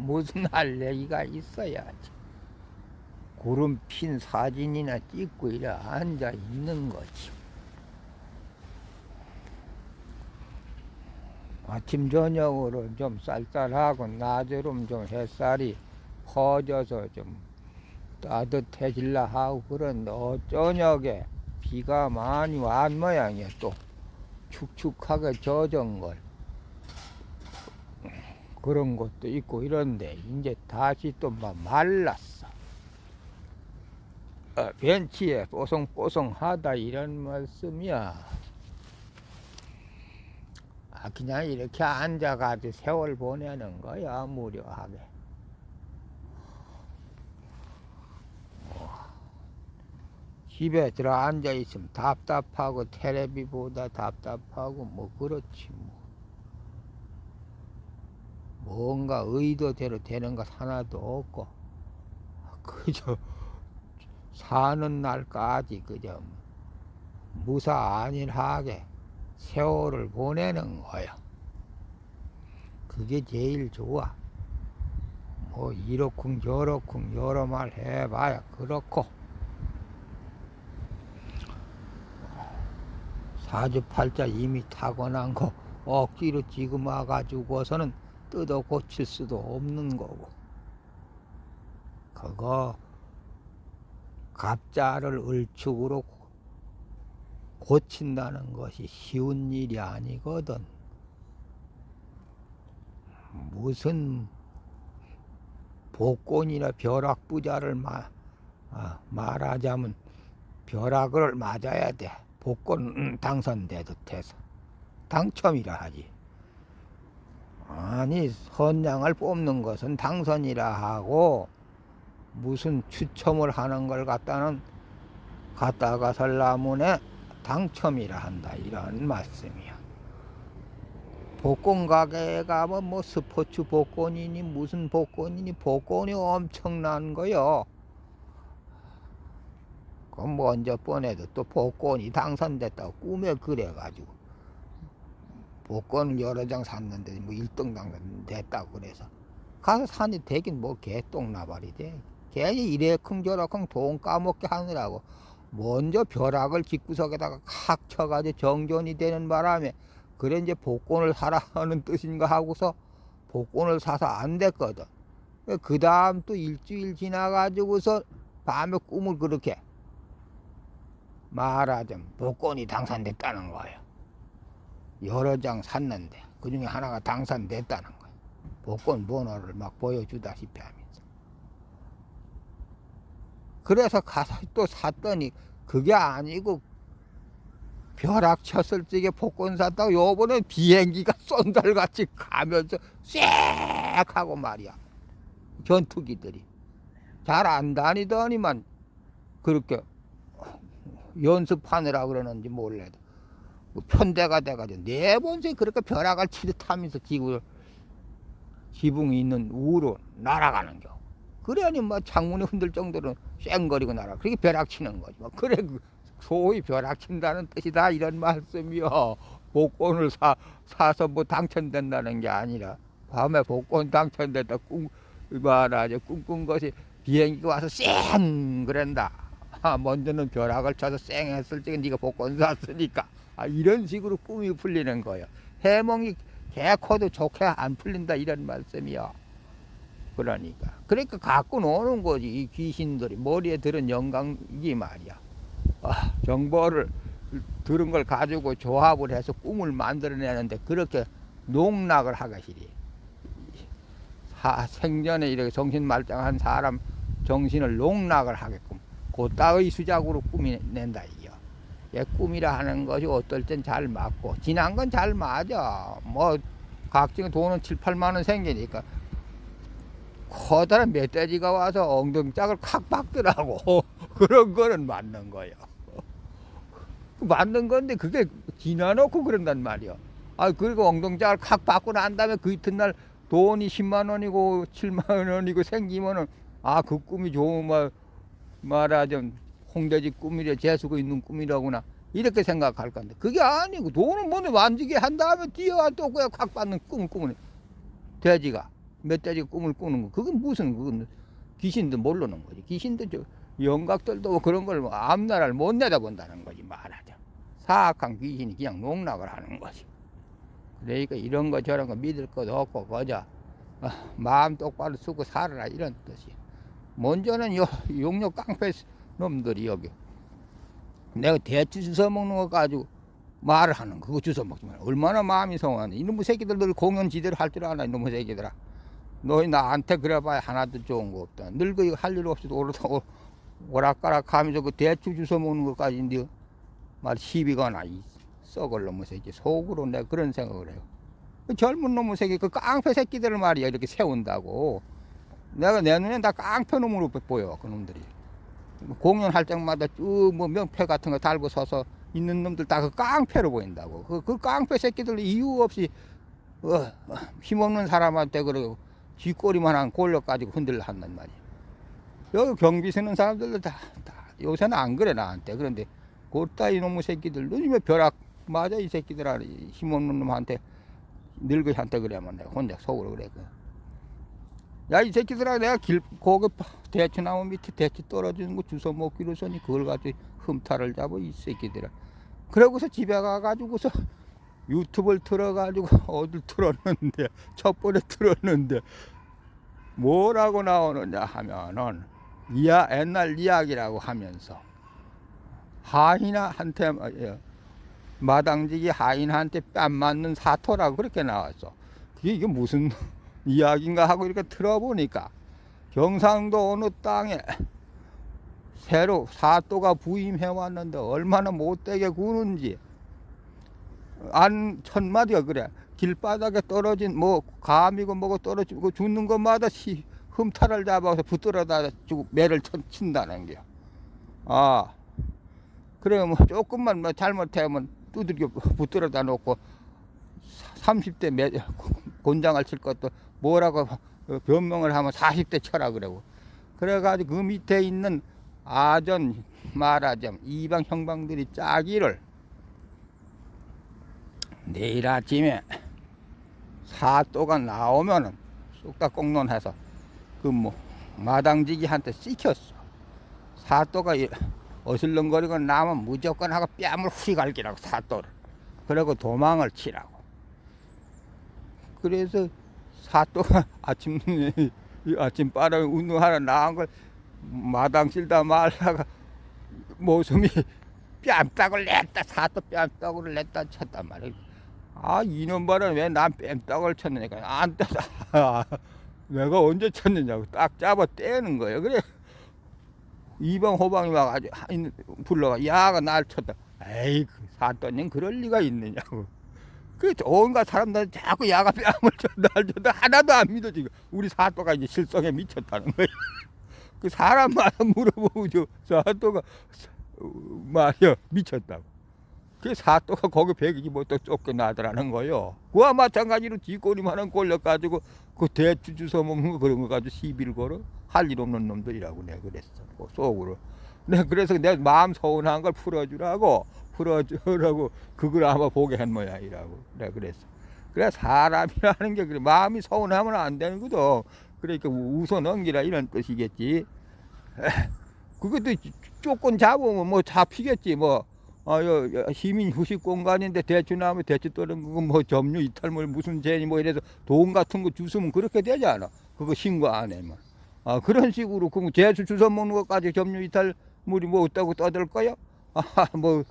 무슨 할 얘기가 있어야지. 구름 핀 사진이나 찍고 이래 앉아 있는 거지. 아침 저녁으로 좀 쌀쌀하고 낮으로 좀 햇살이 퍼져서 좀 따뜻해질라 하고 그런데 어 저녁에 비가 많이 왔 모양이야 또 축축하게 젖은 걸 그런 것도 있고 이런데 이제 다시 또 막 말랐어. 어, 벤치에 뽀송뽀송하다 이런 말씀이야. 아, 그냥 이렇게 앉아가지고 세월 보내는 거야 무료하게. 집에 들어 앉아 있으면 답답하고 테레비 보다 답답하고 뭐 그렇지 뭐 뭔가 의도대로 되는 것 하나도 없고 그저 사는 날까지 그저 무사 안일하게 세월을 보내는 거야. 그게 제일 좋아. 뭐 이렇쿵 저렇쿵 여러 말 해봐야 그렇고 사주팔자 이미 타고난 거 억지로 지금 와가지고서는 뜯어 고칠 수도 없는 거고 그거 갑자를 을축으로 고친다는 것이 쉬운 일이 아니거든. 무슨 복권이나 벼락 부자를 마, 아, 말하자면 벼락을 맞아야 돼. 복권 음, 당선되듯 해서 당첨이라 하지. 아니 선장을 뽑는 것은 당선이라 하고 무슨 추첨을 하는 걸 갖다는 갖다가 설라문에 당첨이라 한다 이런 말씀이야. 복권 가게에 가면 뭐 스포츠 복권이니 무슨 복권이니 복권이 엄청난 거요. 그 먼저 뻔해도 또 복권이 당선됐다고 꿈에 그래가지고 복권을 여러 장 샀는데 뭐 1등 당선됐다고 그래서 가서 산이 되긴 뭐 개똥 나발이 돼. 괜히 이래쿵 저래쿵 돈 까먹게 하느라고 먼저 벼락을 집구석에다가 칵 쳐가지고 정전이 되는 바람에 그래 이제 복권을 사라는 뜻인가 하고서 복권을 사서 안 됐거든. 그 다음 또 일주일 지나가지고서 밤에 꿈을 그렇게 말하자면 복권이 당선됐다는 거예요. 여러 장 샀는데 그 중에 하나가 당선됐다는 거예요. 복권 번호를 막 보여주다시피 하면서. 그래서 가서 또 샀더니 그게 아니고 벼락 쳤을 적에 복권 샀다고 요번에 비행기가 쏜달같이 가면서 쎄 하고 말이야. 전투기들이. 잘 안 다니더니만 그렇게 연습하느라 그러는지 몰라도 뭐 편대가 돼가지고 네 번째 그렇게 벼락을 치듯 하면서 지구 지붕이 있는 우로 날아가는 겨. 그래야니 뭐 창문이 흔들 정도로 쌩거리고 날아. 그렇게 벼락 치는 거지. 뭐 그래 그 소위 벼락 친다는 뜻이다 이런 말씀이요. 복권을 사 사서 뭐 당첨된다는 게 아니라 밤에 복권 당첨됐다 꿈 말하자 꿈꾼 것이 비행기가 와서 쌩 그런다. 아, 먼저는 벼락을 쳐서 쌩 했을 적에 네가 복권 샀으니까 아, 이런 식으로 꿈이 풀리는 거예요. 해몽이 개코도 좋게 안 풀린다 이런 말씀이요. 그러니까 그러니까 갖고 노는 거지 이 귀신들이 머리에 들은 영광이 말이야. 아, 정보를 들은 걸 가지고 조합을 해서 꿈을 만들어내는데 그렇게 농락을 하가시리. 사, 생전에 이렇게 정신 말짱한 사람 정신을 농락을 하게끔 그따의 수작으로 꿈이 낸다 이요. 예, 꿈이라 하는 것이 어떨 땐 잘 맞고 지난 건 잘 맞아. 뭐 각종 돈은 7, 8만 원 생기니까 커다란 멧돼지가 와서 엉덩짝을 칵 박더라고. 그런 거는 맞는 거예요. 맞는 건데 그게 지나놓고 그런단 말이야. 아 그리고 엉덩짝을 칵 박고 난 다음에 그 이튿날 돈이 10만 원이고 7만 원이고 생기면은 아 그 꿈이 좋은 말 말하자면 홍돼지 꿈이래 재수고 있는 꿈이라구나. 이렇게 생각할 건데. 그게 아니고 돈을 먼저 만지게 한 다음에 뒤에 또 그냥 콱 받는 꿈을 꾸는 돼지가 멧돼지 꿈을 꾸는 거. 그건 무슨 그건 귀신도 모르는 거지. 귀신도 저 영각들도 그런 걸뭐 앞나라를 못 내다본다는 거지 말하자. 사악한 귀신이 그냥 농락을 하는 거지. 그러니까 이런 거 저런 거 믿을 것도 없고 그저 어, 마음 똑바로 쓰고 살아라 이런 뜻이 먼저는 요 용역 깡패 놈들이 여기. 내가 대추 주워 먹는 거 가지고 말을 하는 거, 그거 주워 먹지 마 얼마나 마음이 성하네 이놈의 새끼들 늘 공연 지대로 할 줄 아나 이놈의 새끼들아. 너희 나한테 그래봐야 하나도 좋은 거 없다. 늙어 이거 할 일 없이도 오르다 오- 오락가락 하면서 그 대추 주워 먹는 것까지 네말 시비거나 이 썩을 놈의 새끼. 속으로 내가 그런 생각을 해요. 그 젊은 놈의 새끼 그 깡패 새끼들을 말이야 이렇게 세운다고. 내가 내 눈엔 다 깡패 놈으로 보여 그 놈들이 공연할 때마다 쭉 뭐 명패 같은 거 달고 서서 있는 놈들 다 그 깡패로 보인다고. 그, 그 깡패 새끼들 이유 없이 어, 어, 힘없는 사람한테 그러고 쥐꼬리만 한 골력 가지고 흔들려 한단 말이야. 여기 경비 서는 사람들도 다, 다 요새는 안 그래 나한테. 그런데 곧다 이놈의 새끼들 요즘에 벼락 맞아 이 새끼들아. 힘없는 놈한테 늙은이한테 그래면 내가 혼자 속으로 그래 야 이 새끼들아 내가 길 거기 대추 나무 밑에 대추 떨어지는 거 주워 먹기로 서니 그걸 가지고 흠타를 잡아 이 새끼들아 그러고서 집에 가가지고서 유튜브를 틀어가지고 어딜 틀었는데 첫 번에 틀었는데 뭐라고 나오느냐 하면은 이야 옛날 이야기라고 하면서 하인한테 어, 마당지기 하인한테 뺨 맞는 사토라고 그렇게 나왔어. 그게 이게 무슨 이야기인가 하고 이렇게 들어보니까 경상도 어느 땅에 새로 사또가 부임해 왔는데 얼마나 못되게 구는지 안 천마디가 그래 길바닥에 떨어진 뭐 감이고 뭐고 떨어지고 죽는 것마다 시, 흠탈을 잡아서 붙들어다 주고 매를 쳐, 친다는 게요. 아 그래 뭐 조금만 뭐 잘못하면 두들겨 붙들어다 놓고 30대 매, 곤장을 칠 것도 뭐라고 변명을 하면 40대 쳐라 그러고. 그래가지고 그 밑에 있는 아전 말하자면 이방 형방들이 짜기를 내일 아침에 사또가 나오면은 쑥딱 공론해서 그 뭐 마당지기한테 시켰어. 사또가 이- 어슬렁거리고 나면 무조건 하고 뺨을 휘갈기라고 사또를. 그리고 도망을 치라고. 그래서 사또가 아침 이 아침 바람에 운동하러 나간 걸 마당 쓸다 말다가 모습이 뺨떡을 냈다 사또 뺨떡을 냈다 쳤단 말이야. 아 이놈 봐라 왜난 뺨떡을 쳤느냐. 안 떼다 내가 언제 쳤느냐고 딱 잡아 떼는 거예요. 그래. 이방 호방이 와가지고 불러가 야가 날 쳤다. 에이 그 사또님 그럴 리가 있느냐고 그 온갖 사람들 자꾸 야가 뺨을 쳐날 쳤다 하나도 안 믿어 지금. 우리 사또가 이제 실성에 미쳤다는 거야 그 사람마다 물어보고 저 사또가 어, 말이야 미쳤다고. 그 사또가 거기 배기지 못해 쫓겨나더라는 거요. 그와 마찬가지로 쥐꼬리만한 꼴려 가지고 그 대추 주워 먹는 거 그런 거 가지고 시비를 걸어? 할 일 없는 놈들이라고 내가 그랬어. 그 속으로. 내가 그래서 내 마음 서운한 걸 풀어주라고 풀어주라고 그걸 아마 보게 한 모양이라고 내가 그랬어. 그래 사람이라는 게 그래. 마음이 서운하면 안 되는 거도. 그러니까 웃어 넘기라 이런 뜻이겠지. 그것도 조건 잡으면 뭐 잡히겠지. 뭐 아, 여, 여, 시민 휴식 공간인데 대추 나면 대추 떠는 거뭐 점유 이탈물 무슨 죄니 뭐 이래서 돈 같은 거 주스면 그렇게 되지 않아. 그거 신고 안 해면. 아 그런 식으로 그럼 대추 주워 먹는 것까지 점유 이탈물이 뭐 없다고 떠들 거야? 아뭐 뭐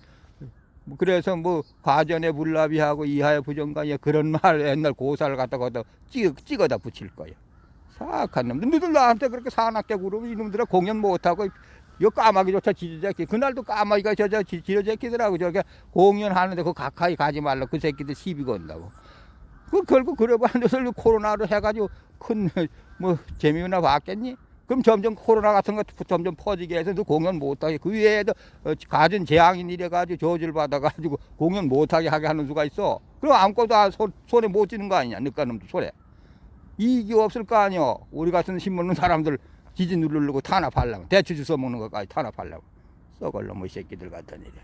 그래서 뭐 과전에 불납이하고 이하의 부정관이 그런 말 옛날 고사를 갖다가 갖다 찍, 찍어다 붙일 거야. 사악한 놈들 너들 나한테 그렇게 사납게 그러면 이놈들아 공연 못하고 요 까마귀조차 지저새끼. 그날도 까마귀가 저저 지저새끼더라고. 저게 공연하는데 그 가까이 가지 말라. 그 새끼들 시비 건다고. 그 결국 그래봤는데 코로나로 해가지고 큰 뭐 재미나 봤겠니? 그럼 점점 코로나 같은 거 점점 퍼지게 해서 너 공연 못하게 그 위에도 어, 가진 재앙인 이래가지고 저주를 받아가지고 공연 못하게 하게 하는 수가 있어. 그럼 아무것도 안 손, 손에 못 쥐는 거 아니냐 늦가놈도 손에. 이익이 없을 거 아니여. 우리 같은 신문는 사람들 지지 누르려고 탄압하려고. 대추 주워 먹는 것까지 탄압하려고. 썩을 놈의 새끼들 같은 일이야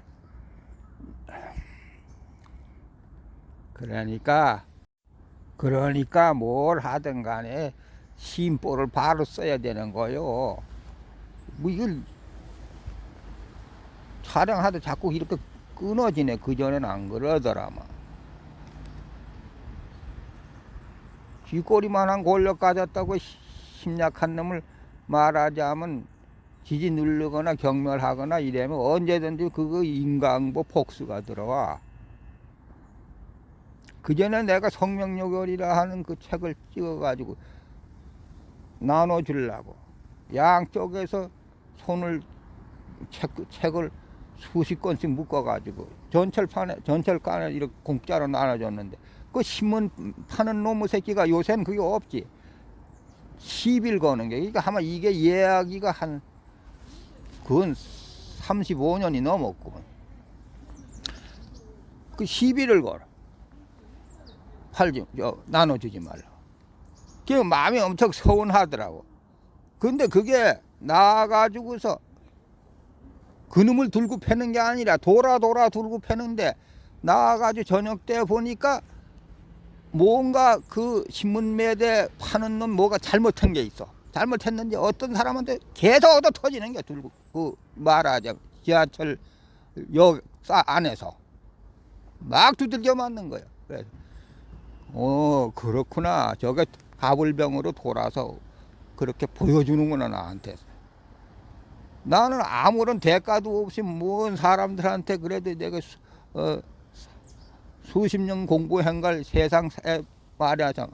그러니까 그러니까 뭘 하든 간에 심보를 바로 써야 되는 거요. 뭐 이걸 촬영하다 자꾸 이렇게 끊어지네. 그전에는 안 그러더라만. 쥐꼬리만한 권력 가졌다고 시- 심약한 놈을 말하자면 지지 누르거나 경멸하거나 이러면 언제든지 그거 인강보 복수가 들어와. 그전에 내가 성명요결이라 하는 그 책을 찍어가지고 나눠주려고 양쪽에서 손을 책, 책을 수십 권씩 묶어가지고 전철판에 전철간에 이렇게 공짜로 나눠줬는데 그 신문 파는 놈의 새끼가 요새는 그게 없지. 시비를 거는 게 그러니까 아마 이게 이야기가 한 그건 35년이 넘었구먼. 그 시비를 걸어. 팔지, 저, 나눠주지 말라. 그 마음이 엄청 서운하더라고. 근데 그게 나가지고서 그놈을 들고 패는 게 아니라 돌아 돌아 들고 패는데 나가가지고 저녁 때 보니까 뭔가 그 신문 매대 파는 놈 뭐가 잘못한 게 있어. 잘못했는지 어떤 사람한테 계속 얻어 터지는 게 들고 그 말하자 지하철 역 사- 안에서 막 두들겨 맞는 거야. 그래서 어 그렇구나. 저게 가불병으로 돌아서 그렇게 보여주는구나 나한테. 나는 아무런 대가도 없이 뭔 사람들한테 그래도 내가 수, 어, 수십 년 공부한 걸 세상 에 말하자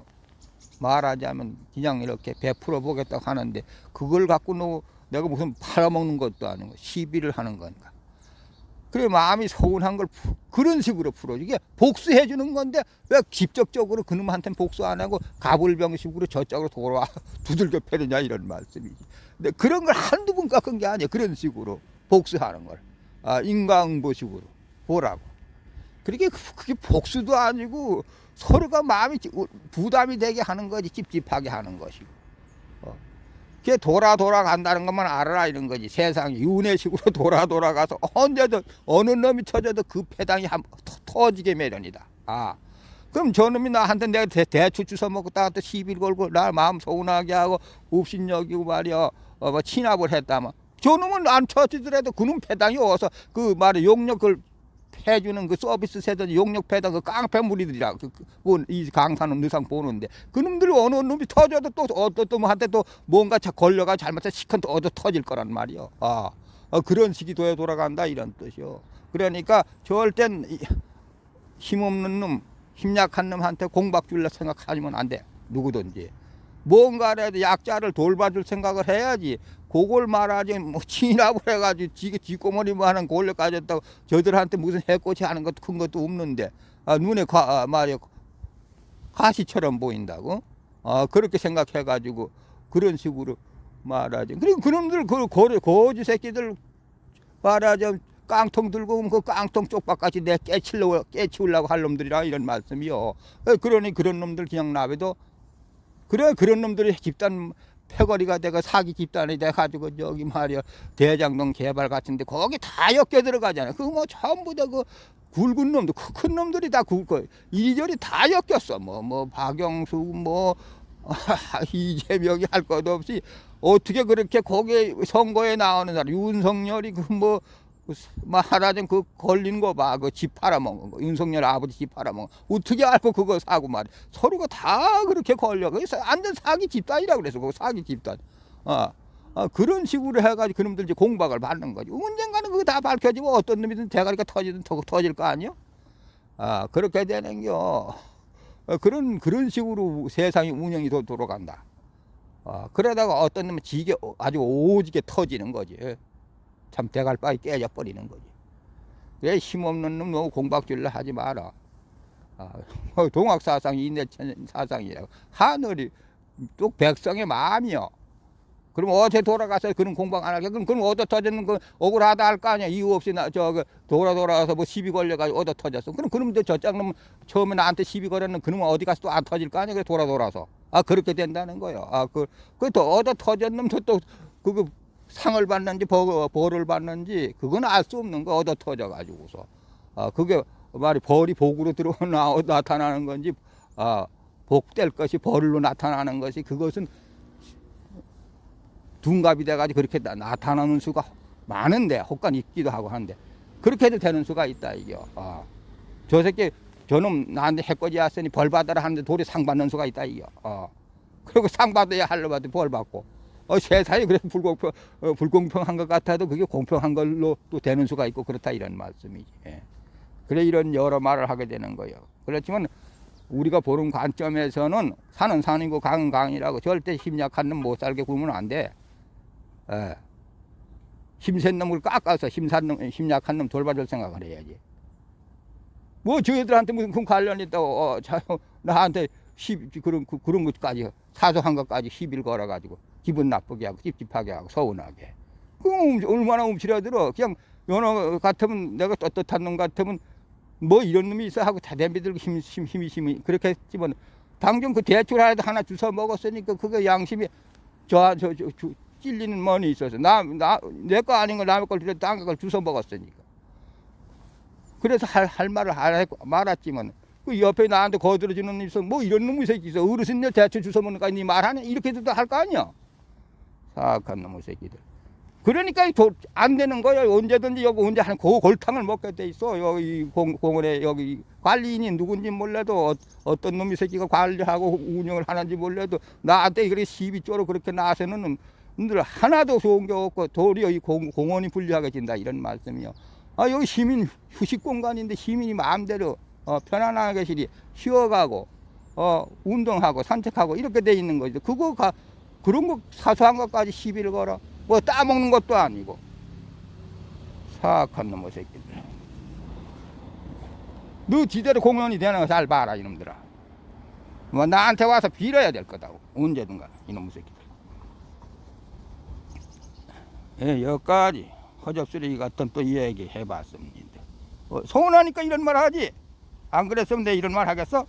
말하자면 그냥 이렇게 베풀어 보겠다고 하는데 그걸 갖고 너 내가 무슨 팔아먹는 것도 아니고 시비를 하는 거니까. 그래 마음이 서운한 걸 푸- 그런 식으로 풀어 이게 복수해 주는 건데 왜 직접적으로 그놈한테는 복수 안 하고 가불병식으로 저쪽으로 돌아와 두들겨 패느냐 이런 말씀이지. 근데 그런 걸 한두 번 깎은 게 아니야 그런 식으로 복수하는 걸 아, 인강보식으로 보라고. 그렇게 그- 그게 복수도 아니고 서로가 마음이 찌- 부담이 되게 하는 거지 찝찝하게 하는 것이고. 어. 그게 돌아 돌아간다는 것만 알아라 이런 거지. 세상이 윤회식으로 돌아 돌아가서 언제든 어느 놈이 터져도 그 패당이 한 터- 터지게 매련이다. 아. 그럼 저놈이 나한테 내가 대, 대추 주워 먹고 나한테 시비 걸고 나 마음 서운하게 하고 업신여기고 말이야 어, 뭐 친합을 했다면. 저놈은 안 터지더라도 그놈 패당이 어서 그 말이 용역을 해주는 그 서비스 세던 용역 패당 그 깡패 무리들이라 그, 그, 뭐, 이 강산은 느상 보는데 그놈들 어느 놈이 터져도 또 어떤 놈한테 또 뭔가 자 걸려가 잘못해 시큰 또 얻어 터질 거란 말이요. 아, 어, 그런 식이 도에 돌아간다 이런 뜻이요. 그러니까 이- 힘없는 놈, 힘약한 놈한테 공박 줄라 생각하면 안 돼. 누구든지. 뭔가라도 약자를 돌봐줄 생각을 해야지. 그걸 말하지 뭐 진압을 해가지고 지게 뒷고머리만 하는 권력 가졌다고 저들한테 무슨 해코지 하는 것도 큰 것도 없는데 아, 눈에 가, 아, 말이야. 가시처럼 보인다고? 아, 그렇게 생각해가지고 그런 식으로 말하지. 그리고 그놈들 그 고래 고지 새끼들 말하자면 깡통 들고 오면 그 깡통 쪽박까지 내 깨치려고 깨치우려고 할 놈들이라 이런 말씀이요. 어, 그러니 그런 놈들 그냥 놔둬도 그래 그런 놈들이 집단 패거리가 되고 사기 집단이 돼가지고 저기 말이야 대장동 개발 같은데 거기 다 엮여 들어가잖아요. 그 뭐 전부 다 그 굵은 놈들 그큰 놈들이 다 굵고 이리저리 다 엮였어. 뭐뭐 박영수 뭐 이재명이 할 것도 없이 어떻게 그렇게 거기에 선거에 나오는 사람 윤석열이 그뭐 말하자면 그 걸린 거 봐. 그 집 팔아먹은 거. 윤석열 아버지 집 팔아먹은 거. 어떻게 알고 그거 사고 말이야. 서로가 다 그렇게 걸려. 그래서 완전 사기 집단이라 그래서 그 사기 집단. 아, 아, 그런 식으로 해가지고 그놈들 이제 공박을 받는 거지. 언젠가는 그거 다 밝혀지고 어떤 놈이든 대가리가 터지든 터, 터질 거 아니요? 아, 그렇게 되는 겨. 어, 그런, 그런 식으로 세상이 운영이 도, 돌아간다. 아, 그러다가 어떤 놈은 지게 아주 오지게 터지는 거지. 참 대갈 바위 깨져 버리는 거지. 왜 힘없는 놈 너무 공박질러 하지 마라. 아, 동학 사상이 인내 사상이라고. 하늘이 또 백성의 마음이요. 그럼 어디 돌아가서 그런 공방 안 하게? 그럼 그럼 얻어 터졌는 그 억울하다 할 거 아니야? 이유 없이 나저 돌아 돌아가서 뭐 시비 걸려가지고 얻어 터졌어. 그럼 그놈들 저짝 놈 처음에 나한테 시비 걸었는 그놈은 어디 가서 또 안 터질 거 아니야? 그래 돌아 돌아서. 아 그렇게 된다는 거예요. 아그그또 얻어 터졌는 놈도 또 그거 상을 받는지 벌, 벌을 받는지 그건 알 수 없는 거 얻어 터져 가지고서 아 그게 말이 벌이 복으로 들어 나 나타나는 건지 아 복될 것이 벌로 나타나는 것이 그것은 둔갑이 돼가지고 그렇게 나- 나타나는 수가 많은데 혹간 있기도 하고 하는데 그렇게 해도 되는 수가 있다 이게. 어. 저 새끼 저놈 나한테 해코지 왔으니 벌 받아라 하는데 돌이 상 받는 수가 있다 이게. 어. 그리고 상 받아야 할로봐도 벌 받고. 어, 세상이 그래 불공평 어, 불공평한 것 같아도 그게 공평한 걸로 또 되는 수가 있고 그렇다 이런 말씀이지. 예. 그래 이런 여러 말을 하게 되는 거예요. 그렇지만 우리가 보는 관점에서는 산은 산이고 강은 강이라고 절대 힘약한 놈 못 살게 굴면 안 돼. 예. 힘센 놈을 깎아서 힘산 놈, 힘약한 놈 돌봐줄 생각을 해야지. 뭐 저희들한테 무슨 그 관련이 있다고 어, 자, 나한테 시, 그런 그, 그런 것까지 사소한 것까지 시비를 걸어가지고 기분 나쁘게 하고 찝찝하게 하고 서운하게. 그 얼마나 움츠려들어. 그냥 연어 같으면 내가 떳떳한 놈 같으면 뭐 이런 놈이 있어 하고 다 덤비들고 힘, 힘, 힘이 힘이 그렇게 했지만 당장 그 대출하라도 하나 주워 먹었으니까 그거 양심이 저, 저, 저, 저 찔리는 면이 있어서 나, 나, 내 거 아닌 걸 남의 걸 들여 딴 걸 주워 먹었으니까. 그래서 할, 할 말을 안 했고 말았지만 그 옆에 나한테 거들어주는 놈이 있어 뭐 이런 놈의 새끼 있어 어르신 내 대출 주워 먹는 거니 말하네 이렇게도 할 거 아니야 사악한 놈의 새끼들. 그러니까 도- 안 되는 거야 언제든지 여기 언제 한 고 골탕을 먹게 돼 있어. 여기 공, 공원에 여기 관리인이 누군지 몰라도 어, 어떤 놈이 새끼가 관리하고 운영을 하는지 몰라도 나한테 그렇게 시비 쪼로 그렇게 나서는 놈들 하나도 좋은 게 없고 도리어 이 공, 공원이 불리하게 진다 이런 말씀이요. 아 여기 시민 휴식 공간인데 시민이 마음대로 어, 편안하게 시리 쉬어가고 어, 운동하고 산책하고 이렇게 돼 있는 거죠. 그거 가 그런 거 사소한 것까지 시비를 걸어 뭐 따먹는 것도 아니고 사악한 놈의 새끼들. 너 지대로 공연이 되는 거 잘 봐라 이놈들아. 뭐 나한테 와서 빌어야 될 거다 언제든가 이놈의 새끼들. 예, 여기까지 허접쓰레기 같은 또 이야기 해봤습니다. 어, 서운하니까 이런 말 하지. 안 그랬으면 내 이런 말 하겠어?